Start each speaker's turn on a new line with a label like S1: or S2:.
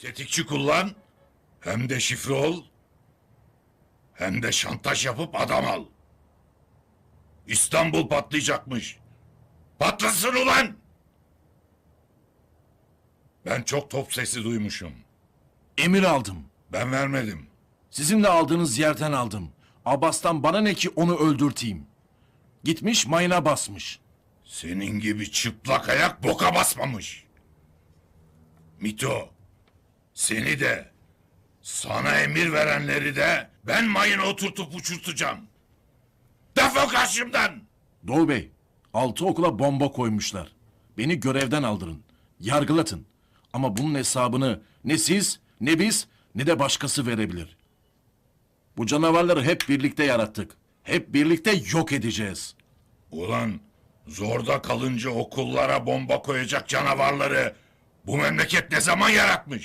S1: Tetikçi kullan, hem de şifre ol, hem de şantaj yapıp adam al. İstanbul patlayacakmış. Patlasın ulan! Ben çok top sesi duymuşum.
S2: Emir aldım.
S1: Ben vermedim.
S2: Sizin de aldığınız yerden aldım. Abbas'tan bana ne ki onu öldürteyim. Gitmiş mayına basmış.
S1: Senin gibi çıplak ayak boka basmamış. Mito, seni de, sana emir verenleri de ben mayına oturtup uçurtacağım. Defol karşımdan!
S2: Doğu Bey, altı okula bomba koymuşlar. Beni görevden aldırın. Yargılatın. Ama bunun hesabını ne siz, ne biz, ne de başkası verebilir. Bu canavarları hep birlikte yarattık. Hep birlikte yok edeceğiz.
S1: Ulan zorda kalınca okullara bomba koyacak canavarları bu memleket ne zaman yaratmış?